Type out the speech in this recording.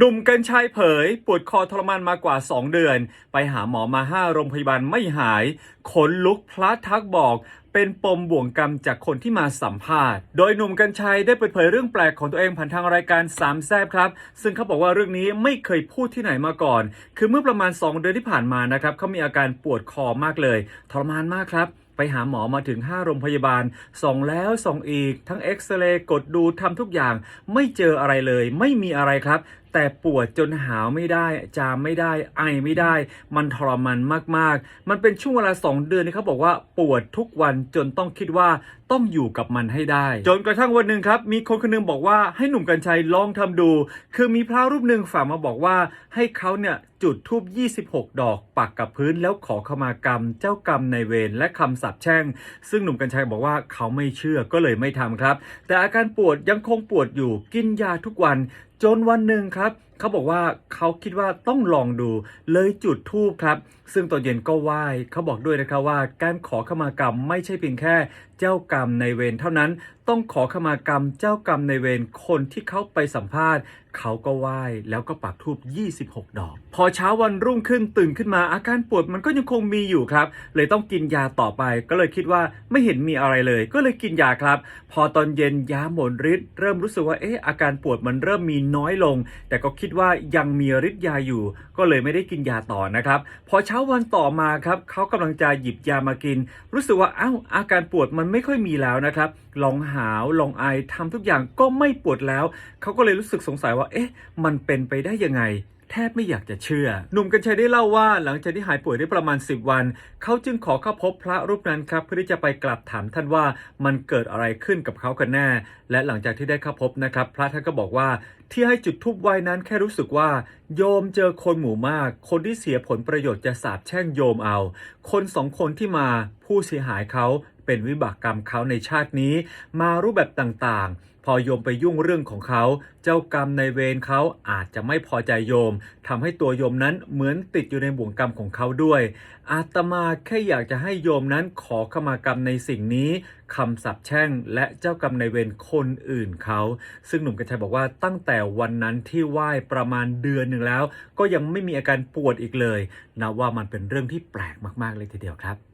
หนุ่มกัญชัยเผย ปวดคอทรมานมากว่า 2 เดือน ไปหาหมอมา 5 โรงพยาบาลไม่หาย ขนลุกพระทักบอกเป็นปมบ่วงกรรมจากคนที่มาสัมภาษณ์ โดยหนุ่มกัญชัยได้เปิดเผยเรื่องแปลกของตัวเองผ่านทางรายการสามแซบครับ ซึ่งเขาบอกว่าเรื่องนี้ไม่เคยพูดที่ไหนมาก่อน คือเมื่อประมาณ 2 เดือนที่ผ่านมานะครับเขามีอาการปวดคอมากเลยทรมานมากครับไปหาหมอมาถึง 5 โรงพยาบาล ส่องแล้วส่องอีก ทั้งเอ็กซเรย์กดดูทำทุกอย่าง ไม่เจออะไรเลย ไม่มีอะไรครับ แต่ปวดจนหาวไม่ได้ จามไม่ได้ ไอไม่ได้ มันทรมานมากๆ มันเป็นช่วงเวลา 2 เดือนที่เขาบอกว่าปวดทุกวันจนต้องคิดว่า ต้องอยู่กับมันให้ได้ จนกระทั่งวันหนึ่งครับมีคนคนหนึงบอกว่าให้หนุ่มกัญชัยลองทำดู คือมีพระรูปหนึ่งฝากมาบอกว่าให้เขาเนี่ยจุดทูบ26 ดอก ปักกับพื้นแล้วขอขมากรรม เจ้ากรรมในเวรและคำสาปแช่ง ซึ่งหนุ่มกัญชัยบอกว่าเขาไม่เชื่อก็เลยไม่ทำครับ แต่อาการปวดยังคงปวดอยู่กินยาทุกวัน จนวันหนึ่งครับเขาบอกว่าเขาคิดว่าต้องลองดูเลยจุดทูบครับ ซึ่งตอนเย็นก็ไหว้เขาบอกด้วยนะครับว่า การขอขมากรรมไม่ใช่เพียงแค่เจ้ากรรมในเวรเท่านั้น ต้องขอขมากรรมเจ้ากรรมในเวรคนที่เขาไปสัมภาษณ์ เขาก็ไหว้แล้วก็ปักทูบ26 ดอก พอเช้าวันรุ่งขึ้นตื่นขึ้นมาอาการปวดมันก็ยังคงมีอยู่ครับ เลยต้องกินยาต่อไป ก็เลยคิดว่าไม่เห็นมีอะไรเลย ก็เลยกินยาครับ พอตอนเย็นยาหมดฤทธิ์เริ่มรู้สึกว่าเอ๊ะอาการปวดมันเริ่มมีน้อยลง แต่ก็คิดว่ายังมีฤทธิ์ยาอยู่ ก็เลยไม่ได้กินยาต่อนะครับพอเช้าวันต่อมาครับเขากำลังจะหยิบยามากิน รู้สึกว่าอ้าวอาการปวดมันไม่ค่อยมีแล้วนะครับลองหาวลองไอทำทุกอย่างก็ไม่ปวดแล้ว เขาก็เลยรู้สึกสงสัยว่า เอ๊ะ มันเป็นไปได้ยังไงแทบไม่อยากจะเชื่อ หนุ่มกัญชัยได้เล่าว่าหลังจากที่หายป่วยได้ประมาณ 10 วัน เขาจึงขอเข้าพบพระรูปนั้นครับ เพื่อที่จะไปกลับถามท่านว่ามันเกิดอะไรขึ้นกับเขากันแน่ และหลังจากที่ได้เข้าพบนะครับ พระท่านก็บอกว่าที่ให้จุดทูบไว้นั้นแค่รู้สึกว่า โยมเจอคนหมู่มาก คนที่เสียผลประโยชน์จะสาบแช่งโยมเอา คนสองคนที่มาผู้เสียหายเขา เป็นวิบากกรรมเขาในชาตินี้ มารูปแบบต่างๆ พอโยมไปยุ่งเรื่องของเขา เจ้ากรรมในเวรเขาอาจจะไม่พอใจโยมทำให้ตัวโยมนั้นเหมือนติดอยู่ในบ่วงกรรมของเขาด้วย อาตมาแค่อยากจะให้โยมนั้นขอขมากรรมในสิ่งนี้คำสับแช่งและเจ้ากรรมในเวรคนอื่นเขา ซึ่งหนุ่มกัญชัยบอกว่าตั้งแต่วันนั้นที่ไหว้ประมาณเดือนหนึ่งแล้ว ก็ยังไม่มีอาการปวดอีกเลยนับว่ามันเป็นเรื่องที่แปลกมากๆเลยทีเดียวครับ